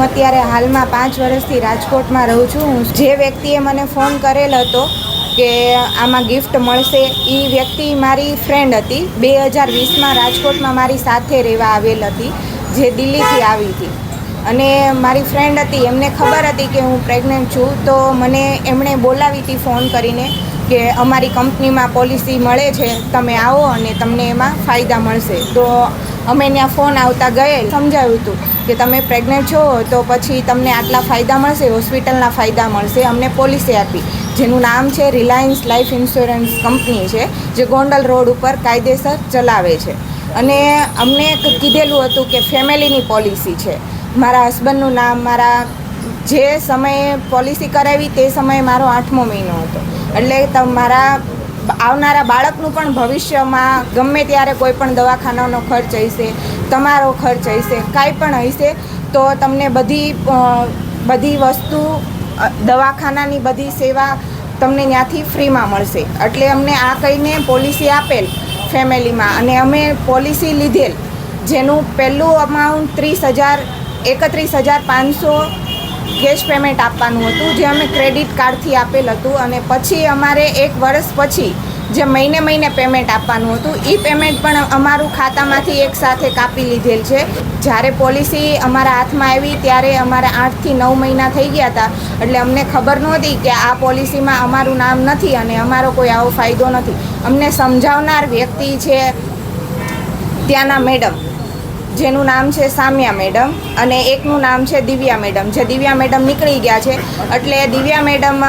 હું અત્યારે હાલમાં પાંચ વર્ષથી રાજકોટમાં રહું છું. જે વ્યક્તિએ મને ફોન કરેલ હતો કે આમાં ગિફ્ટ મળશે એ વ્યક્તિ મારી ફ્રેન્ડ હતી. બે હજાર વીસમાં રાજકોટમાં મારી સાથે રહેવા આવેલ હતી, જે દિલ્હીથી આવી હતી. અને મારી ફ્રેન્ડ હતી. એમને ખબર હતી કે હું પ્રેગ્નન્ટ છું, તો મને એમણે બોલાવી હતી ફોન કરીને. કે અમારી કંપનીમાં પોલિસી મળે છે, તમે આવો અને તમને એમાં ફાયદા મળશે. તો અમે ત્યાં ફોન આવતા ગયેલ સમજાવ્યું હતું કે તમે પ્રેગ્નન્ટ છો, તો પછી તમને આટલા ફાયદા મળશે, હોસ્પિટલના ફાયદા મળશે, અમને પોલિસી આપી. જેનું નામ છે રિલાયન્સ લાઈફ ઇન્સ્યોરન્સ કંપની છે, જે ગોંડલ રોડ ઉપર કાયદેસર ચલાવે છે. અને અમને કીધેલું હતું કે ફેમિલીની પોલિસી છે. મારા હસબન્ડનું નામ, મારા જે સમયે પોલિસી કરાવી તે સમયે મારો આઠમો મહિનો હતો. એટલે તમારા આવનારા બાળકનું પણ ભવિષ્યમાં ગમે ત્યારે કોઈ પણ દવાખાનાનો ખર્ચ હશે, તમારો ખર્ચ હશે, કાંઈ પણ હશે, તો તમને બધી બધી વસ્તુ દવાખાનાની બધી સેવા તમને ત્યાંથી ફ્રીમાં મળશે. એટલે અમને આ કહીને પોલિસી આપેલ ફેમિલીમાં અને અમે પોલિસી લીધેલ, જેનું પહેલું અમાઉન્ટ ત્રીસ હજાર, એકત્રીસ હજાર પાંચસો કેશ પેમેન્ટ આપવાનું હતું, જે અમે ક્રેડિટ કાર્ડથી આપેલ હતું અને પછી અમારે એક વર્ષ પછી જે મહિને મહિને પેમેન્ટ આપવાનું હતું એ પેમેન્ટ પણ અમારું ખાતામાંથી એક સાથે કાપી લીધેલ છે. જ્યારે પોલિસી અમારા હાથમાં આવી ત્યારે અમારે આઠથી નવ મહિના થઈ ગયા હતા, એટલે અમને ખબર નહોતી કે આ પોલિસીમાં અમારું નામ નથી અને અમારો કોઈ આવો ફાયદો નથી. અમને સમજાવનાર વ્યક્તિ છે ત્યાંના મેડમ. જેનું નામ છે સામ્યા મેડમ અને એકનું નામ છે દિવ્યા મેડમ. જે દિવ્યા મેડમ નીકળી ગયા છે, એટલે દિવ્યા મેડમ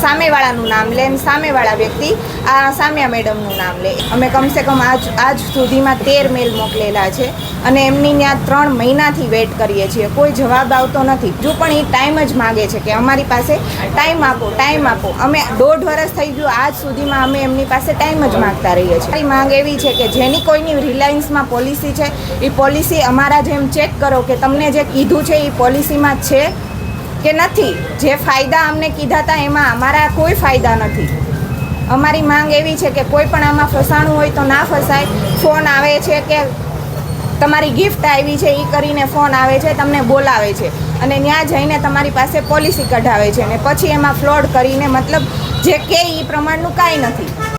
સામેવાળાનું નામ લે, એમ સામેવાળા વ્યક્તિ આ સામ્યા મેડમનું નામ લે. અમે કમસે કમ આજ આજ સુધીમાં તેર મેલ મોકલેલા છે અને એમની ત્યાં ત્રણ મહિનાથી વેઇટ કરીએ છીએ. કોઈ જવાબ આવતો નથી. જો પણ એ ટાઈમ જ માગે છે કે અમારી પાસે ટાઈમ આપો ટાઈમ આપો. અમે દોઢ વર્ષ થઈ ગયું, આજ સુધીમાં અમે એમની પાસે ટાઈમ જ માગતા રહીએ છીએ. મારી માંગ એવી છે કે જેની કોઈની રિલાયન્સમાં પોલિસી છે, એ પોલિસી અમારા જેમ ચેક કરો કે તમને જે કીધું છે એ પોલિસીમાં છે કે નથી. જે ફાયદા અમને કીધા હતા એમાં અમારા કોઈ ફાયદા નથી. અમારી માંગ એવી છે કે કોઈ પણ આમાં ફસાણું હોય તો ના ફસાય. ફોન આવે છે કે તમારી ગિફ્ટ આવી છે એ કરીને ફોન આવે છે, તમને બોલાવે છે. અને ત્યાં જઈને તમારી પાસે પોલિસી કઢાવે છે. ને પછી એમાં ફ્લોડ કરીને મતલબ જે કે એ પ્રમાણનું કાંઈ નથી.